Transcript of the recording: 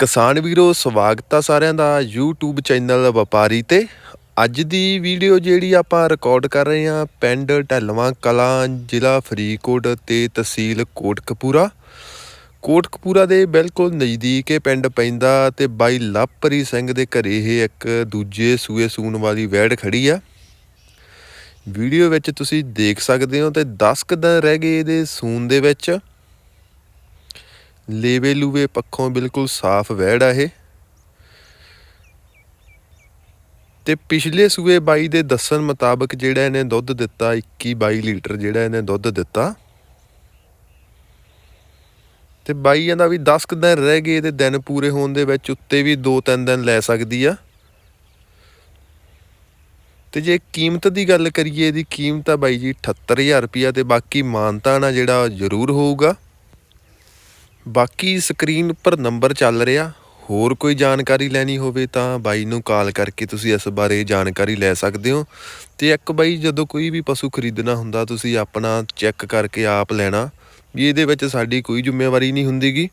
ਕਿਸਾਨ ਵੀਰੋ, ਸਵਾਗਤ ਆ ਸਾਰਿਆਂ ਦਾ YouTube ਚੈਨਲ ਵਪਾਰੀ ਤੇ। ਅੱਜ ਦੀ ਵੀਡੀਓ ਜਿਹੜੀ ਆਪਾਂ ਰਿਕਾਰਡ ਕਰ ਰਹੇ ਹਾਂ, ਪਿੰਡ ਢਲਵਾਂ ਕਲਾਂ, ਜ਼ਿਲ੍ਹਾ ਫਰੀਦਕੋਟ ਤੇ ਤਹਿਸੀਲ ਕੋਟਕਪੂਰਾ। ਕੋਟਕਪੂਰਾ ਦੇ ਬਿਲਕੁਲ ਨਜ਼ਦੀਕ ਇਹ ਪਿੰਡ ਪੈਂਦਾ ਤੇ ਬਾਈ ਲਵਪਰੀ ਸਿੰਘ ਦੇ ਘਰੇ ਇਹ ਇੱਕ ਦੂਜੇ ਸੂਏ ਸੂਣ ਵਾਲੀ ਵੈੜ ਖੜੀ ਆ। ਵੀਡੀਓ ਵਿੱਚ ਤੁਸੀਂ ਦੇਖ ਸਕਦੇ ਹੋ ਤੇ 10 ਕੁ ਦਿਨ ਰਹਿ ਗਏ ਇਹਦੇ ਸੂਣ ਦੇ ਵਿੱਚ। ਲੇਵੇ ਲੂਵੇ ਪੱਖੋਂ ਬਿਲਕੁਲ ਸਾਫ਼ ਵਹਿੜ ਇਹ। ਤੇ ਪਿਛਲੇ ਸੂਏ ਬਾਈ ਦੇ ਦੱਸਣ ਮੁਤਾਬਕ ਜਿਹੜਾ ਇਹਨੇ ਦੁੱਧ ਦਿੱਤਾ 21 22 ਲੀਟਰ ਜਿਹੜਾ ਇਹਨੇ ਦੁੱਧ ਦਿੱਤਾ। ਤੇ ਬਾਈ ਕਹਿੰਦਾ ਵੀ 10 ਕੁ ਦਿਨ ਰਹਿ ਗਏ ਤੇ ਦਿਨ ਪੂਰੇ ਹੋਣ ਦੇ ਵਿੱਚ ਉੱਤੇ ਵੀ 2-3 ਦਿਨ ਲੈ ਸਕਦੀ ਆ। ਤੇ ਜੇ ਕੀਮਤ ਦੀ ਗੱਲ ਕਰੀਏ, ਇਹਦੀ ਕੀਮਤ ਆ ਬਾਈ ਜੀ 78000 ਰੁਪਿਆ ਤੇ ਬਾਕੀ ਮਾਨਤਾ ਨਾ ਜਿਹੜਾ ਜ਼ਰੂਰ ਹੋਊਗਾ। ਬਾਕੀ ਸਕਰੀਨ ਉੱਪਰ ਨੰਬਰ ਚੱਲ ਰਿਹਾ। ਹੋਰ ਕੋਈ ਜਾਣਕਾਰੀ ਲੈਣੀ ਹੋਵੇ ਤਾਂ ਬਾਈ ਨੂੰ ਕਾਲ ਕਰਕੇ ਤੁਸੀਂ ਇਸ ਬਾਰੇ ਜਾਣਕਾਰੀ ਲੈ ਸਕਦੇ ਹੋ। ਤੇ ਇੱਕ ਬਾਈ, ਜਦੋਂ ਕੋਈ ਵੀ ਪਸ਼ੂ ਖਰੀਦਣਾ ਹੁੰਦਾ, ਤੁਸੀਂ ਆਪਣਾ ਚੈੱਕ ਕਰਕੇ ਆਪ ਲੈਣਾ। ਵੀ ਇਹਦੇ ਵਿੱਚ ਸਾਡੀ ਕੋਈ ਜ਼ਿੰਮੇਵਾਰੀ ਨਹੀਂ ਹੁੰਦੀਗੀ।